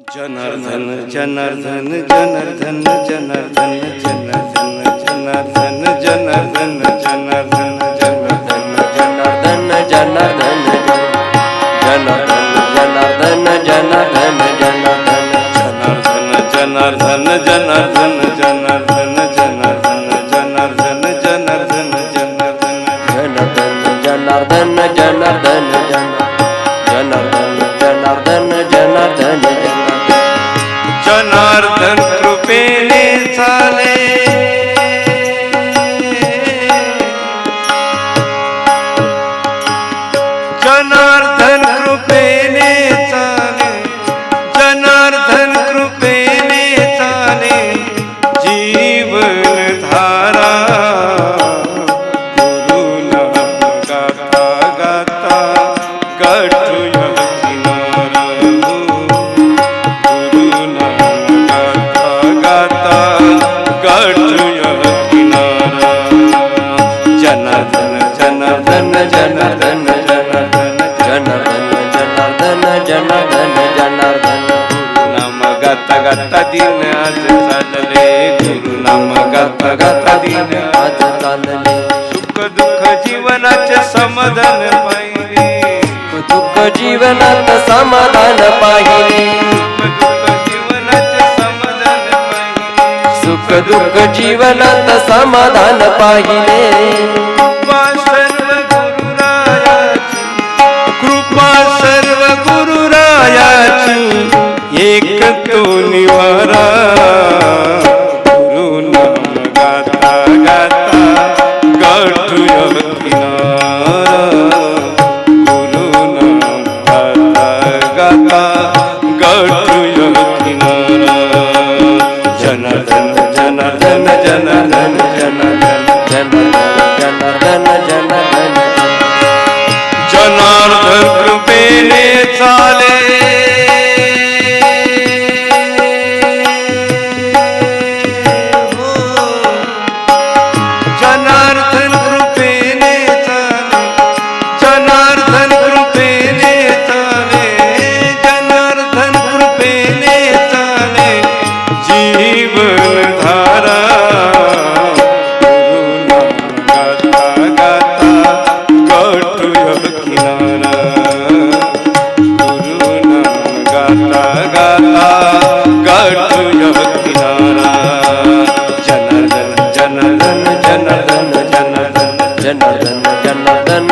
Canardan, canardan, canardan, canardan, canardan, canardan, canardan, canardan, canardan, canardan, canardan, canardan, canardan, canardan, canardan, canardan, canardan, Janardana Janardana Janardana Janardan कृपेने चाले जनार्दन कृपेने चाले जीवन धारा गुरुना गाता गाता गट जनार्दन जनार्दन जनार्दन जनार्दन जनार्दन नाम गाता गाता दिन आज चालले गुरु गाता गाता दिन आज चालले सुख दुःख जीवनाचे समाधान पाहिले दुःख जीवनात समाधान पाहिले सुख दुःख जीवनात समाधान पाहिले. Yeah. ਸਭ ਕਿਨਾਰਾ ਗੁਰੂ ਨਾਮ ਗਾਤਾ ਗਾਤਾ ਗਾਟ ਜਬ ਕਿਨਾਰਾ ਜਨਰਦਨ ਜਨਰਦਨ ਜਨਰਦਨ ਜਨਰਦਨ ਜਨਰਦਨ ਜਨਰਦਨ